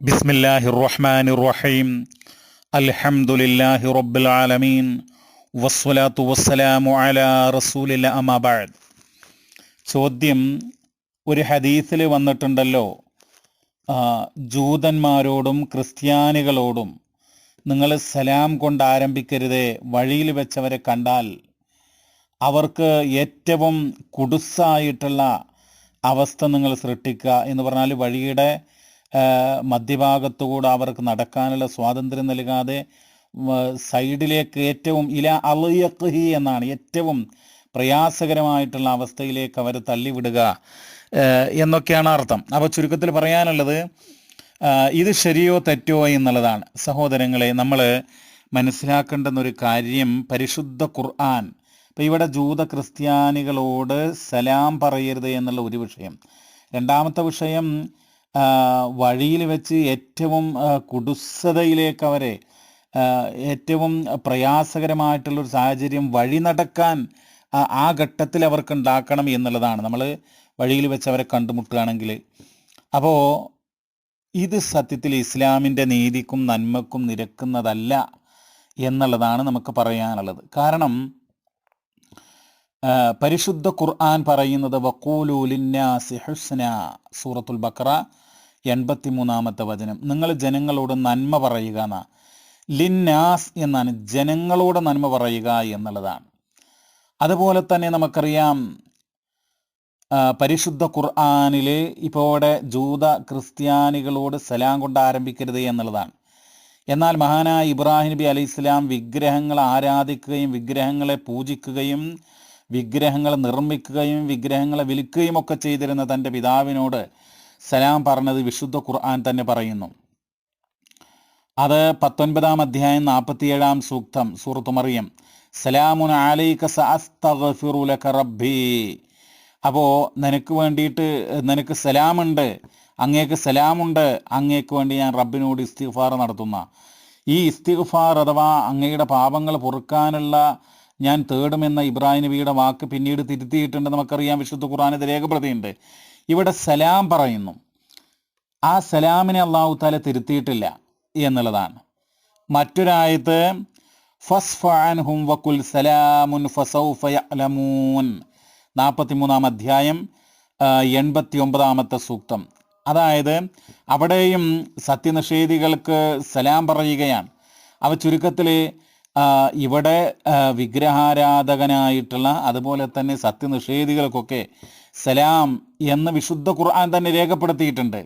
ബിസ്മില്ലാഹി റഹ്മാൻ റഹീം അൽഹംദുലില്ലാഹി റബ്ബിൽ ആലമീൻ വസ്വലാത്തു വസ്സലാമു അല റസൂലില്ല അമാബാദ് ചോദ്യം ഒരു ഹദീസിൽ വന്നിട്ടുണ്ടല്ലോ ജൂതന്മാരോടും ക്രിസ്ത്യാനികളോടും നിങ്ങൾ സലാം കൊണ്ട് ആരംഭിക്കരുതേ വഴിയിൽ വെച്ചവരെ കണ്ടാൽ അവർക്ക് ഏറ്റവും കുടുസായിട്ടുള്ള അവസ്ഥ നിങ്ങൾ സൃഷ്ടിക്കുക എന്ന് പറഞ്ഞാൽ വഴിയുടെ മധ്യഭാഗത്തുകൂടെ അവർക്ക് നടക്കാനുള്ള സ്വാതന്ത്ര്യം നൽകാതെ സൈഡിലേക്ക് ഏറ്റവും ഇല അളിയഖി എന്നാണ് ഏറ്റവും പ്രയാസകരമായിട്ടുള്ള അവസ്ഥയിലേക്ക് അവർ തള്ളിവിടുക എന്നൊക്കെയാണ് അർത്ഥം. അപ്പോൾ ചുരുക്കത്തിൽ പറയാനുള്ളത് ഇത് ശരിയോ തെറ്റോ എന്നുള്ളതാണ്. സഹോദരങ്ങളെ നമ്മൾ മനസ്സിലാക്കേണ്ടുന്ന ഒരു കാര്യം പരിശുദ്ധ ഖുർആൻ. ഇപ്പം ഇവിടെ ജൂത ക്രിസ്ത്യാനികളോട് സലാം പറയരുത് എന്നുള്ള ഒരു വിഷയം. രണ്ടാമത്തെ വിഷയം വഴിയിൽ വെച്ച് ഏറ്റവും കുടുസതയിലേക്ക് അവരെ ഏറ്റവും പ്രയാസകരമായിട്ടുള്ളൊരു സാഹചര്യം വഴി നടക്കാൻ ആ, ഘട്ടത്തിൽ അവർക്ക് ഉണ്ടാക്കണം എന്നുള്ളതാണ്. നമ്മൾ വഴിയിൽ വെച്ച് അവരെ കണ്ടുമുട്ടുകയാണെങ്കിൽ. അപ്പോൾ ഇത് സത്യത്തിൽ ഇസ്ലാമിന്റെ നീതിക്കും നന്മക്കും നിരക്കുന്നതല്ല എന്നുള്ളതാണ് നമുക്ക് പറയാനുള്ളത്. കാരണം പരിശുദ്ധ ഖുർആൻ പറയുന്നത് വക്കൂലു ലിന്നാസി ഹുസ്ന സൂറത്തുൽ ബക്ര എൺപത്തി മൂന്നാമത്തെ വചനം. നിങ്ങൾ ജനങ്ങളോട് നന്മ പറയുക എന്നാ. ലിന്നാസ് എന്നാണ് ജനങ്ങളോട് നന്മ പറയുക എന്നുള്ളതാണ്. അതുപോലെ തന്നെ നമുക്കറിയാം പരിശുദ്ധ ഖുർആാനിലെ ഇപ്പോൾ ഇവിടെ ജൂത ക്രിസ്ത്യാനികളോട് സലാം കൊണ്ട് ആരംഭിക്കരുത് എന്നുള്ളതാണ്. എന്നാൽ മഹാനായ ഇബ്രാഹിം നബി അലൈഹി ഇസ്ലാം വിഗ്രഹങ്ങൾ ആരാധിക്കുകയും വിഗ്രഹങ്ങളെ പൂജിക്കുകയും വിഗ്രഹങ്ങൾ നിർമ്മിക്കുകയും വിഗ്രഹങ്ങളെ വിൽക്കുകയും ഒക്കെ ചെയ്തിരുന്ന തന്റെ പിതാവിനോട് സലാം പറഞ്ഞത് വിശുദ്ധ ഖുർആൻ തന്നെ പറയുന്നു. അത് പത്തൊൻപതാം അധ്യായം നാൽപ്പത്തിയേഴാം സൂക്തം സൂറത്ത് മറിയം. സലാമുൻ റബ്ബി. അപ്പോൾ നിനക്ക് വേണ്ടിയിട്ട് നിനക്ക് സലാമുണ്ട് അങ്ങേക്ക് സലാമുണ്ട് അങ്ങേക്ക് വേണ്ടി ഞാൻ റബ്ബിനോട് ഇസ്തിഗ്ഫാർ നടത്തുന്ന. ഈ ഇസ്തിഗ്ഫാർ അഥവാ അങ്ങയുടെ പാപങ്ങൾ പൊറുക്കാനുള്ള ഞാൻ തേടുമെന്ന ഇബ്രാഹിം നബിയുടെ വാക്ക് പിന്നീട് തിരുത്തിയിട്ടുണ്ട് നമുക്കറിയാം. വിശുദ്ധ ഖുർആൻ ഇത് രേഖപ്പെടുത്തിയിട്ടുണ്ട്. ഇവിടെ സലാം പറയുന്നു. ആ സലാമിനെ അള്ളാഹു താല തിരുത്തിയിട്ടില്ല എന്നുള്ളതാണ്. വക്കുൽ സലാമുൻ നാൽപ്പത്തിമൂന്നാം അധ്യായം എൺപത്തി ഒമ്പതാമത്തെ സൂക്തം. അതായത് അവിടെയും സത്യനിഷേധികൾക്ക് സലാം പറയുകയാണ്. അവ ചുരുക്കത്തിൽ ഇവിടെ വിഗ്രഹാരാധകനായിട്ടുള്ള അതുപോലെ തന്നെ സത്യനിഷേധികൾക്കൊക്കെ സലാം എന്ന് വിശുദ്ധ ഖുർആൻ തന്നെ രേഖപ്പെടുത്തിയിട്ടുണ്ട്.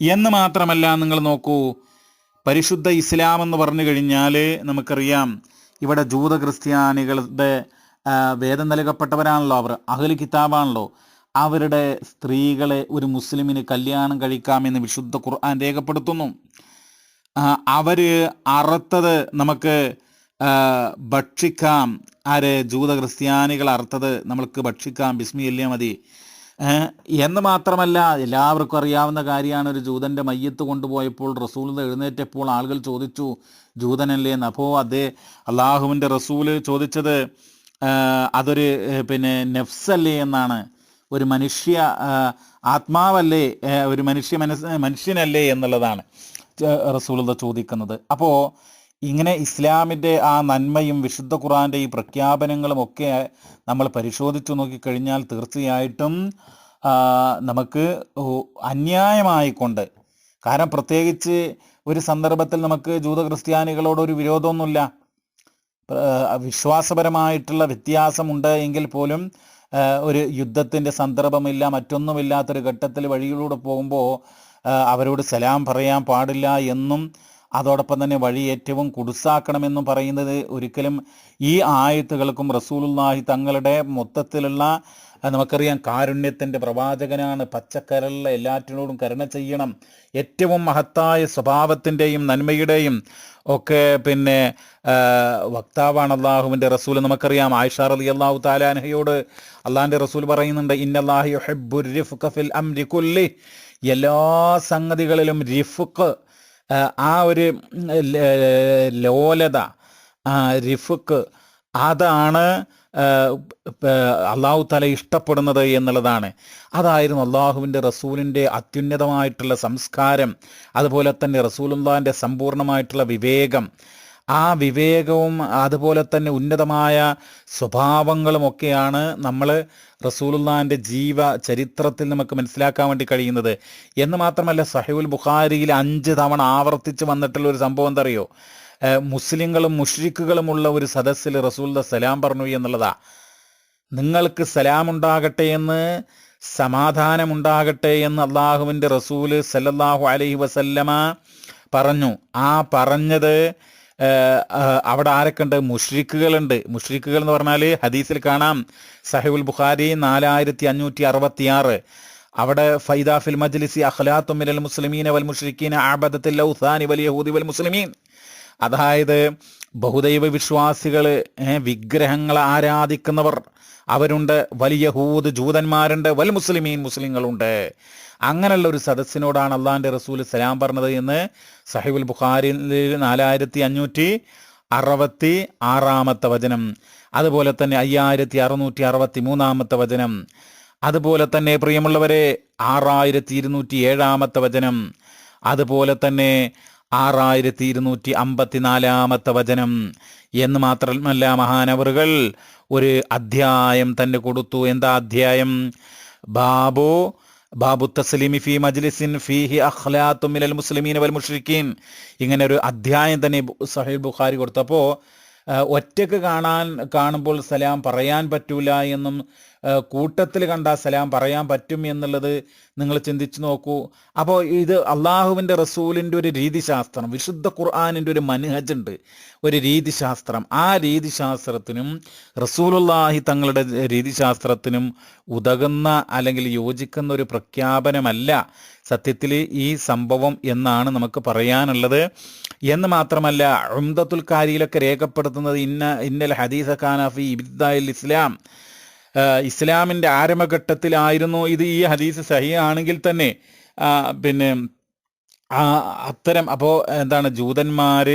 എന്ന് മാത്രമല്ല നിങ്ങൾ നോക്കൂ പരിശുദ്ധ ഇസ്ലാം എന്ന് പറഞ്ഞു കഴിഞ്ഞാൽ നമുക്കറിയാം ഇവിടെ ജൂത ക്രിസ്ത്യാനികളുടെ വേദം നൽകപ്പെട്ടവരാണല്ലോ അവർ അഹ്ലി കിതാബാണല്ലോ. അവരുടെ സ്ത്രീകളെ ഒരു മുസ്ലിമിന് കല്യാണം കഴിക്കാമെന്ന് വിശുദ്ധ ഖുർആൻ രേഖപ്പെടുത്തുന്നു. അവർ അറുത്തത് നമുക്ക് ഭക്ഷിക്കാം. ആര്? ജൂത ക്രിസ്ത്യാനികൾ അർത്ഥത് നമ്മൾക്ക് ഭക്ഷിക്കാം. ബിസ്മിയല്ലേ മതി. എന്ന് മാത്രമല്ല എല്ലാവർക്കും അറിയാവുന്ന കാര്യമാണ്. ഒരു ജൂതന്റെ മയ്യത്ത് കൊണ്ടുപോയപ്പോൾ റസൂൽ എഴുന്നേറ്റപ്പോൾ ആളുകൾ ചോദിച്ചു ജൂതനല്ലേ അപ്പോൾ അതേ അള്ളാഹുവിന്റെ റസൂൽ ചോദിച്ചത് അതൊരു പിന്നെ നെഫ്സല്ലേ എന്നാണ്. ഒരു മനുഷ്യ ആത്മാവല്ലേ ഒരു മനുഷ്യ മനസ് മനുഷ്യനല്ലേ എന്നുള്ളതാണ് റസൂലത ചോദിക്കുന്നത്. അപ്പോൾ ഇങ്ങനെ ഇസ്ലാമിന്റെ ആ നന്മയും വിശുദ്ധ ഖുറാന്റെ ഈ പ്രഖ്യാപനങ്ങളും ഒക്കെ നമ്മൾ പരിശോധിച്ചു നോക്കിക്കഴിഞ്ഞാൽ തീർച്ചയായിട്ടും നമുക്ക് അന്യായമായിക്കൊണ്ട്. കാരണം പ്രത്യേകിച്ച് ഒരു സന്ദർഭത്തിൽ നമുക്ക് ജൂത ക്രിസ്ത്യാനികളോട് ഒരു വിരോധമൊന്നുമില്ല. വിശ്വാസപരമായിട്ടുള്ള വ്യത്യാസമുണ്ട് എങ്കിൽ പോലും ഒരു യുദ്ധത്തിന്റെ സന്ദർഭമില്ല മറ്റൊന്നുമില്ലാത്തൊരു ഘട്ടത്തിൽ വഴിയിലൂടെ പോകുമ്പോൾ അവരോട് സലാം പറയാൻ പാടില്ല എന്നും അതോടൊപ്പം തന്നെ വഴി ഏറ്റവും കുടുസാക്കണമെന്നും പറയുന്നത് ഒരിക്കലും ഈ ആയത്തുകൾക്കും റസൂലുള്ളാഹി തങ്ങളുടെ മൊത്തത്തിലുള്ള നമുക്കറിയാം കാരുണ്യത്തിന്റെ പ്രവാചകനാണ് പച്ചക്കരലുള്ള എല്ലാറ്റിനോടും കരുണ ചെയ്യണം. ഏറ്റവും മഹത്തായ സ്വഭാവത്തിന്റെയും നന്മയുടെയും ഒക്കെ പിന്നെ വക്താവാണ് അള്ളാഹുവിന്റെ റസൂൽ. നമുക്കറിയാം ആയിഷാർ അലി അള്ളാഹു താലാൻഹയോട് അള്ളാഹിന്റെ റസൂൽ പറയുന്നുണ്ട് ഇന്നല്ലാഹി റിഫ്ഖ ഫിൽ അംരി എല്ലാ സംഗതികളിലും റിഫുക്ക് ആ ഒരു ലോലത റിഫുക്ക് അതാണ് അള്ളാഹു തല ഇഷ്ടപ്പെടുന്നത് എന്നുള്ളതാണ്. അതായിരുന്നു അള്ളാഹുവിന്റെ റസൂലിന്റെ അത്യുന്നതമായിട്ടുള്ള സംസ്കാരം. അതുപോലെ തന്നെ റസൂലുള്ളാഹിന്റെ സമ്പൂർണമായിട്ടുള്ള വിവേകം. ആ വിവേകവും അതുപോലെ തന്നെ ഉന്നതമായ സ്വഭാവങ്ങളുമൊക്കെയാണ് നമ്മൾ റസൂലുള്ളാഹിന്റെ ജീവ ചരിത്രത്തിൽ നമുക്ക് മനസ്സിലാക്കാൻ വേണ്ടി കഴിയുന്നത്. എന്ന് മാത്രമല്ല സഹീബുൽ ബുഖാരിയിൽ അഞ്ച് തവണ ആവർത്തിച്ച് വന്നിട്ടുള്ള ഒരു സംഭവം എന്തറിയോ? മുസ്ലിങ്ങളും മുഷ്രിക്കുകളുമുള്ള ഒരു സദസ്സിൽ റസൂലിന്റെ സലാം പറഞ്ഞു എന്നുള്ളതാ. നിങ്ങൾക്ക് സലാമുണ്ടാകട്ടെ എന്ന് സമാധാനമുണ്ടാകട്ടെ എന്ന് അള്ളാഹുവിന്റെ റസൂൽ സല്ലല്ലാഹു അലൈഹി വസല്ലമ പറഞ്ഞു. ആ പറഞ്ഞത് അവിടെ ആരൊക്കെ ഉണ്ട് മുഷ്രിഖുകൾ എന്ന് പറഞ്ഞാൽ ഹദീസിൽ കാണാം. സഹിബുൽ ബുഖാരി നാലായിരത്തി അഞ്ഞൂറ്റി അറുപത്തി ആറ് അവിടെ ഫൈദാഫിൽ മജ്ലിസി അഖ്ലാത്തും മുസ്ലിമീൻ വൽ മുഷ്രിഖീൻ ആബദത്തിൽ ലൗസാനി വൽ യഹൂദി വൽ മുസ്ലിമീൻ. അതായത് ബഹുദൈവ വിശ്വാസികൾ വിഗ്രഹങ്ങളെ ആരാധിക്കുന്നവർ. അവരുണ്ട് വലിയ ഹൂദ് ജൂതന്മാരുണ്ട് വൽ മുസ്ലിമീൻ മുസ്ലിങ്ങളുണ്ട്. അങ്ങനെയുള്ള ഒരു സദസ്സിനോടാണ് അള്ളാഹിന്റെ റസൂൽ സലാം പറഞ്ഞത് എന്ന് സഹിബുൽ ബുഖാരിൽ നാലായിരത്തി അഞ്ഞൂറ്റി അറുപത്തി ആറാമത്തെ വചനം അതുപോലെ തന്നെ അയ്യായിരത്തി അറുന്നൂറ്റി അറുപത്തി മൂന്നാമത്തെ വചനം അതുപോലെ തന്നെ പ്രിയമുള്ളവരെ ആറായിരത്തി ഇരുന്നൂറ്റി ഏഴാമത്തെ വചനം അതുപോലെ തന്നെ ആറായിരത്തി ഇരുന്നൂറ്റി അമ്പത്തിനാലാമത്തെ വചനം. എന്ന് മാത്രമല്ല മഹാനവറുകൾ ഒരു അധ്യായം തന്നെ കൊടുത്തു. എന്താ അധ്യായം? ബാബു ബാബു തസ്ലിമി ഫി മജ്ലിസിൻ ഫീഹി അഖ്ലാത്തു മിനൽ മുസ്ലിമീൻ വൽ മുഷ്രിക്കീൻ. ഇങ്ങനെ ഒരു അധ്യായം തന്നെ സഹീൽ ബുഖാരി കൊടുത്തപ്പോൾ ഒറ്റയ്ക്ക് കാണാൻ കാണുമ്പോൾ സലാം പറയാൻ പറ്റൂല എന്നും കൂട്ടത്തിൽ കണ്ട സലാം പറയാൻ പറ്റും എന്നുള്ളത് നിങ്ങൾ ചിന്തിച്ചു നോക്കൂ. അപ്പോൾ ഇത് അള്ളാഹുവിന്റെ റസൂലിന്റെ ഒരു രീതിശാസ്ത്രം വിശുദ്ധ ഖുർആാനിന്റെ ഒരു മനഹജ് ഉണ്ട് ഒരു രീതിശാസ്ത്രം. ആ രീതിശാസ്ത്രത്തിനും റസൂലുള്ളാഹി തങ്ങളുടെ രീതിശാസ്ത്രത്തിനും ഉതകുന്ന അല്ലെങ്കിൽ യോജിക്കുന്ന ഒരു പ്രഖ്യാപനമല്ല സത്യത്തിൽ ഈ സംഭവം എന്നാണ് നമുക്ക് പറയാനുള്ളത്. എന്ന് മാത്രമല്ല ഉംദത്തുൽ രേഖപ്പെടുത്തുന്നത് ഇന്ന ഇന്നൽ ഹദീസ ഖാനാഫി ഇബ്ദായിൽ ഇസ്ലാം. ഇസ്ലാമിന്റെ ആരംഭഘട്ടത്തിലായിരുന്നു ഇത്. ഈ ഹദീസ് സഹി ആണെങ്കിൽ തന്നെ പിന്നെ അത്തരം അപ്പോൾ എന്താണ് ജൂതന്മാർ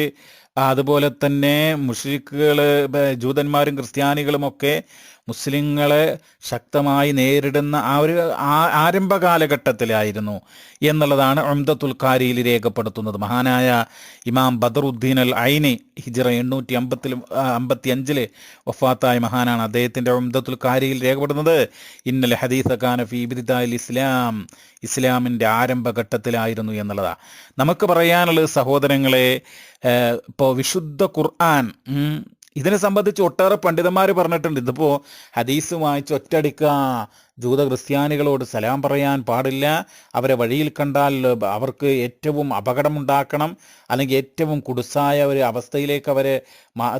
അതുപോലെ തന്നെ മുഷിക്കുകൾ ജൂതന്മാരും ക്രിസ്ത്യാനികളും ഒക്കെ മുസ്ലിങ്ങളെ ശക്തമായി നേരിടുന്ന ആ ഒരു ആരംഭ കാലഘട്ടത്തിലായിരുന്നു എന്നുള്ളതാണ് ഉംദത്തുൽ കാരിയിൽ രേഖപ്പെടുത്തുന്നത്. മഹാനായ ഇമാം ബദറുദ്ദീൻ അൽ ഐനി ഹിജറ എണ്ണൂറ്റി അമ്പത്തിൽ അമ്പത്തി അഞ്ചിൽ വഫാത്തായ മഹാനാണ് അദ്ദേഹത്തിന്റെ ഉംദത്തുൽ കാരിയിൽ രേഖപ്പെടുന്നത്. ഇന്നലെ ഹദീസ ഖാന ഫി അൽ ഇസ്ലാം ഇസ്ലാമിന്റെ ആരംഭഘട്ടത്തിലായിരുന്നു എന്നുള്ളതാണ് നമുക്ക് പറയാനുള്ളത് സഹോദരങ്ങളെ ഇപ്പോൾ വിശുദ്ധ ഖുർആൻ ഇതിനെ സംബന്ധിച്ച് ഒട്ടേറെ പണ്ഡിതന്മാർ പറഞ്ഞിട്ടുണ്ട്. ഇതിപ്പോൾ ഹദീസ് വായിച്ച് ഒറ്റയടിക്കുക ജൂത ക്രിസ്ത്യാനികളോട് സലാം പറയാൻ പാടില്ല. അവരെ വഴിയിൽ കണ്ടാൽ അവർക്ക് ഏറ്റവും അപകടമുണ്ടാക്കണം. അല്ലെങ്കിൽ ഏറ്റവും കുടുസായ ഒരു അവസ്ഥയിലേക്ക് അവരെ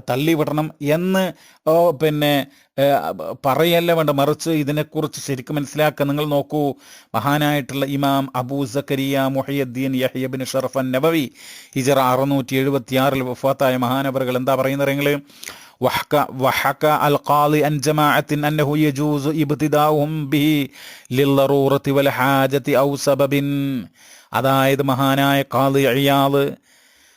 തള്ളിവിടണം എന്ന് പിന്നെ പറയല്ല വേണ്ട. മറിച്ച് ഇതിനെക്കുറിച്ച് ശരിക്കും മനസ്സിലാക്കുക നിങ്ങൾ നോക്കൂ. മഹാനായിട്ടുള്ള ഇമാം അബൂ സക്കരിയ മുഹയ്യദ്ദീൻ യഹ്യബിൻ ഷറഫൻ നബവി ഹിജറ അറുന്നൂറ്റി എഴുപത്തി ആറിൽ വഫാത്തായ മഹാനവറുകൾ എന്താ പറയുന്നത് وحكى وحكى القاضي عن جماعة أنه يجوز ابتداؤهم به للضرورة والحاجة أو سبب അതായത് മഹാനായ കാളി അഴിയാള്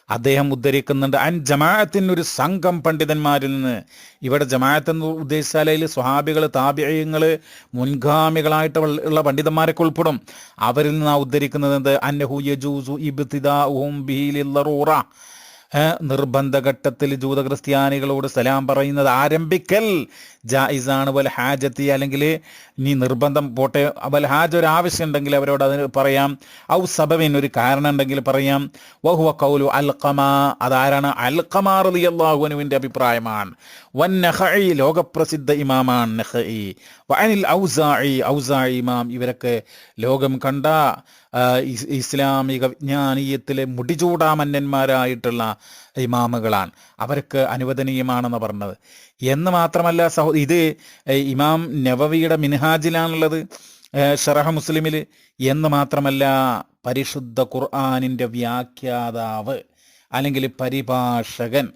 അദ്ദേഹം ഉദ്ധരിക്കുന്നുണ്ട് അൻ ജമാഅത്തിന് ഒരു സംഘം പണ്ഡിതന്മാരിൽ നിന്ന് ഇവിടെ ജമാഅത്ത് എന്ന് ഉദ്ദേശിച്ചാൽ അതിൽ സ്വഹാബികൾ താപിയങ്ങൾ മുൻഗാമികളായിട്ട് ഉള്ള പണ്ഡിതന്മാരൊക്കെ ഉൾപ്പെടും അവരിൽ നിന്ന് ആ ഉദ്ധരിക്കുന്നത് എന്ത് അന്നഹു യജൂസു ഇബ്തിദാഉഹും ബിഹി ലില്ലറൂറ ഏഹ് നിർബന്ധ ഘട്ടത്തിൽ ജൂത ക്രിസ്ത്യാനികളോട് സലാം പറയുന്നത് ആരംഭിക്കൽ ജായിസാണ് വൽ ഹാജത്തി അല്ലെങ്കിൽ നീ നിർബന്ധം പോട്ടെ വൽ ഹാജ് ഒരു ആവശ്യം ഉണ്ടെങ്കിൽ അവരോട് അതിന് പറയാം. ഔ സബവിൻ ഒരു കാരണം ഉണ്ടെങ്കിൽ പറയാം. വഹുവ കൗലു അൽഖമ അതാരാണ്? അൽഖമാർ അള്ളാഹുനുവിന്റെ അഭിപ്രായമാണ്. വൻ നഹഇ ലോകപ്രസിദ്ധ ഇമാമാണ് നഹഇ വഅനിൽ ഔസായി ഔസായി ഇമാം ഇവരൊക്കെ ലോകം കണ്ട ഇസ്ലാമിക വിജ്ഞാനീയത്തിലെ മുടിചൂടാമന്നന്മാരായിട്ടുള്ള ഇമാമുകളാണ്. അവർക്ക് അനുവദനീയമാണെന്ന് പറഞ്ഞത്. എന്ന് മാത്രമല്ല സഹോ ഇത് ഇമാം നവവിയുടെ മിൻഹാജിലാണുള്ളത് ഷറഹ മുസ്ലിമിൽ എന്ന് മാത്രമല്ല പരിശുദ്ധ ഖുർആാനിന്റെ വ്യാഖ്യാതാവ് അല്ലെങ്കിൽ പരിഭാഷകൻ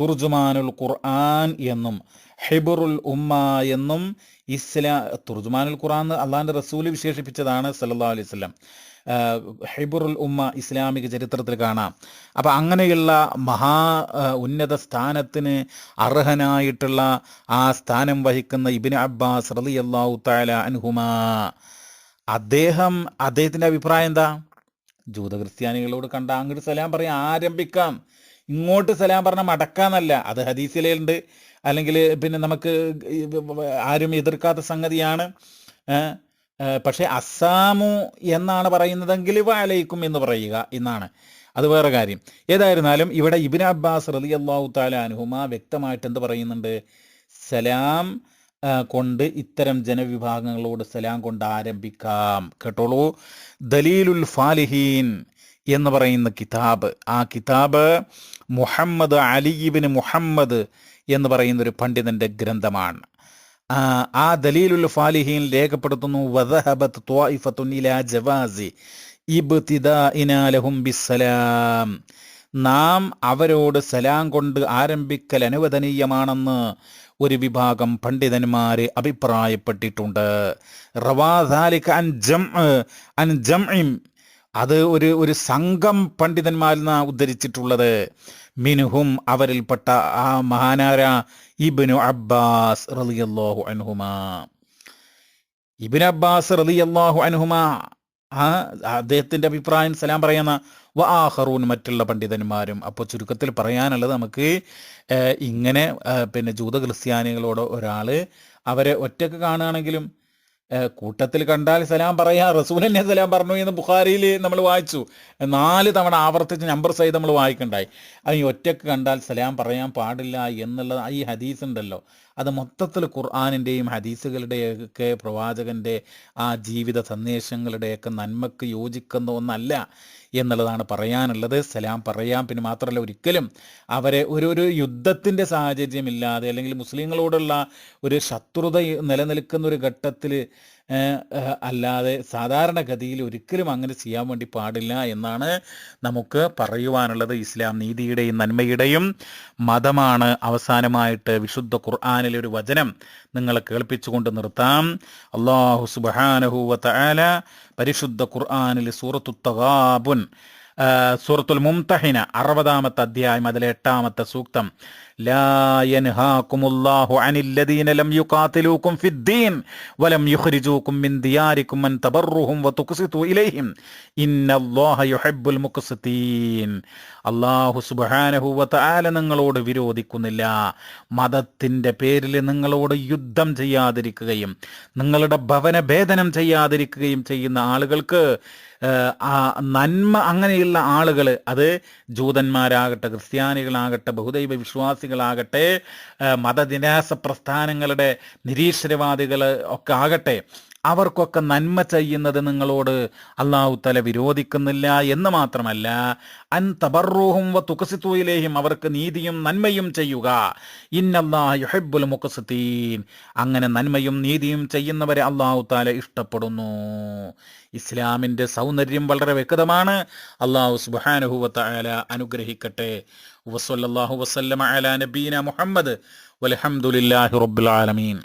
തുർജുമാനുൽ ഖുർആൻ എന്നും ഹിബറുൽ ഉമ്മ എന്നും ഇസ്ലാ തുർജുമാനുൽ ഖുറാൻ അള്ളാഹിന്റെ റസൂൽ വിശേഷിപ്പിച്ചതാണ് സല്ലാ അലൈഹി സ്വലം ഹൈബുറുൽ ഉമ്മ ഇസ്ലാമിക ചരിത്രത്തിൽ കാണാം. അപ്പം അങ്ങനെയുള്ള മഹാ ഉന്നത സ്ഥാനത്തിന് അർഹനായിട്ടുള്ള ആ സ്ഥാനം വഹിക്കുന്ന ഇബിൻ അബ്ബാസ് റലി അള്ളാഹു താല അൻഹുമാ. അദ്ദേഹം അദ്ദേഹത്തിന്റെ അഭിപ്രായം എന്താ? ജൂത ക്രിസ്ത്യാനികളോട് കണ്ട അങ്ങോട്ട് സലാം പറയാൻ ആരംഭിക്കാം. ഇങ്ങോട്ട് സലാം പറഞ്ഞാൽ മടക്കാന്നല്ല. അത് ഹദീസിലുണ്ട് അല്ലെങ്കിൽ പിന്നെ നമുക്ക് ആരും എതിർക്കാത്ത സംഗതിയാണ്. പക്ഷേ അസ്സാമു എന്നാണ് പറയുന്നതെങ്കിൽ വാലയിക്കും എന്ന് പറയുക എന്നാണ്. അത് വേറെ കാര്യം. ഏതായിരുന്നാലും ഇവിടെ ഇബിൻ അബ്ബാസ് റലി അള്ളാഹു താല അനുഹുമ വ്യക്തമായിട്ട് എന്ത് പറയുന്നുണ്ട്? സലാം കൊണ്ട് ഇത്തരം ജനവിഭാഗങ്ങളോട് സലാം കൊണ്ട് ആരംഭിക്കാം. കേട്ടോളൂ? ദലീലുൽ ഫാലിഹീൻ. എന്ന് പറയുന്ന കിതാബ്. ആ കിതാബ് മുഹമ്മദ് അലിബിന് മുഹമ്മദ് എന്ന് പറയുന്ന ഒരു പണ്ഡിതന്റെ ഗ്രന്ഥമാണ്. ആ, ദലീലുൽ ഫാലിഹീൻ രേഖപ്പെടുത്തുന്നു ജവാസി ബിസ്സലാം. നാം അവരോട് സലാം കൊണ്ട് ആരംഭിക്കൽ അനുവദനീയമാണെന്ന് ഒരു വിഭാഗം പണ്ഡിതന്മാർ അഭിപ്രായപ്പെട്ടിട്ടുണ്ട്. റവാദാലിക് അൻ ജം അൻ ജംഇം അത് ഒരു ഒരു സംഘം പണ്ഡിതന്മാരിൽ നിന്ന് ഉദ്ധരിച്ചിട്ടുള്ളത്. മിനുഹും അവരിൽപ്പെട്ട ആ മഹാനാര ഇബിനു അബ്ബാസ് റലിയല്ലാഹു അൻഹുമാ. ഇബിൻ അബ്ബാസ് റലിയല്ലാഹു അൻഹുമാ. ആ അദ്ദേഹത്തിന്റെ അഭിപ്രായം സലാം പറയുന്ന വ ആഹറൂൻ മറ്റുള്ള പണ്ഡിതന്മാരും. അപ്പോൾ ചുരുക്കത്തിൽ പറയാനുള്ളത് നമുക്ക് ഇങ്ങനെ പിന്നെ ജൂത ക്രിസ്ത്യാനികളോട് ഒരാൾ അവരെ ഒറ്റയ്ക്ക് കാണുകയാണെങ്കിലും കൂട്ടത്തിൽ കണ്ടാൽ സലാം പറയാ റസൂൽ തന്നെ സലാം പറഞ്ഞു എന്ന് ബുഖാരിയിൽ നമ്മൾ വായിച്ചു. നാല് തവണ ആവർത്തിച്ച് നമ്പർ സഹിതം നമ്മൾ വായിക്കണ്ടായി. അത് ഒറ്റയ്ക്ക് കണ്ടാൽ സലാം പറയാൻ പാടില്ല എന്നുള്ള ഈ ഹദീസ് ഉണ്ടല്ലോ. അത് മൊത്തത്തിൽ ഖുർആാനിന്റെയും ഹദീസുകളുടെയൊക്കെ പ്രവാചകന്റെ ആ ജീവിത സന്ദേശങ്ങളുടെയൊക്കെ നന്മക്ക് യോജിക്കുന്ന ഒന്നല്ല എന്നുള്ളതാണ് പറയാനുള്ളത്. സലാം പറയാം. പിന്നെ മാത്രമല്ല ഒരിക്കലും അവരെ ഒരു ഒരു യുദ്ധത്തിന്റെ സാഹചര്യമില്ലാതെ അല്ലെങ്കിൽ മുസ്ലിങ്ങളോടുള്ള ഒരു ശത്രുത നിലനിൽക്കുന്ന ഒരു ഘട്ടത്തിൽ അല്ലാതെ സാധാരണഗതിയിൽ ഒരിക്കലും അങ്ങനെ ചെയ്യാൻ വേണ്ടി പാടില്ല എന്നാണ് നമുക്ക് പറയുവാനുള്ളത്. ഇസ്ലാം നീതിയുടെയും നന്മയുടെയും മതമാണ് അവസാനമായിട്ട് വിശുദ്ധ ഖുർആാനിലെ ഒരു വചനം നിങ്ങൾ കേൾപ്പിച്ചുകൊണ്ട് നിർത്താം. അള്ളാഹു സുബാനഹുല പരിശുദ്ധ ഖുർആാനിൽ സൂറത്തു തഗാബുൻ സൂറത്തുൽ മുംതഹിന അറുപതാമത്തെ അധ്യായം അതിലെ എട്ടാമത്തെ സൂക്തം. നിങ്ങളോട് വിരോധിക്കുന്നില്ല. മതത്തിന്റെ പേരിൽ നിങ്ങളോട് യുദ്ധം ചെയ്യാതിരിക്കുകയും നിങ്ങളുടെ ഭവന ഭേദനം ചെയ്യാതിരിക്കുകയും ചെയ്യുന്ന ആളുകൾക്ക് നന്മ അങ്ങനെയുള്ള ആളുകൾ അത് ജൂതന്മാരാകട്ടെ ക്രിസ്ത്യാനികളാകട്ടെ ബഹുദൈവ വിശ്വാസികളാകട്ടെ മതദിനാസ പ്രസ്ഥാനങ്ങളുടെ നിരീശ്വരവാദികൾ ഒക്കെ ആകട്ടെ അവർക്കൊക്കെ നന്മ ചെയ്യുന്നത് നിങ്ങളോട് അള്ളാഹു തല വിരോധിക്കുന്നില്ല എന്ന് മാത്രമല്ല അൻ തബറൂഹും വ തുകസിത്തൂയിലേയും അവർക്ക് നീതിയും നന്മയും ചെയ്യുക. ഇന്നല്ലാഹുബുൽ മുഖസിത്തീൻ അങ്ങനെ നന്മയും നീതിയും ചെയ്യുന്നവരെ അള്ളാഹു താല ഇഷ്ടപ്പെടുന്നു. ഇസ്ലാമിന്റെ സൗന്ദര്യം വളരെ വ്യക്തമാണ്. അള്ളാഹു സുബ്ഹാനഹു വ തആല അനുഗ്രഹിക്കട്ടെ. വസല്ലല്ലാഹു വസല്ലമ അലാ നബീന മുഹമ്മദ് വൽഹംദുലില്ലാഹി റബ്ബിൽ ആലമീൻ.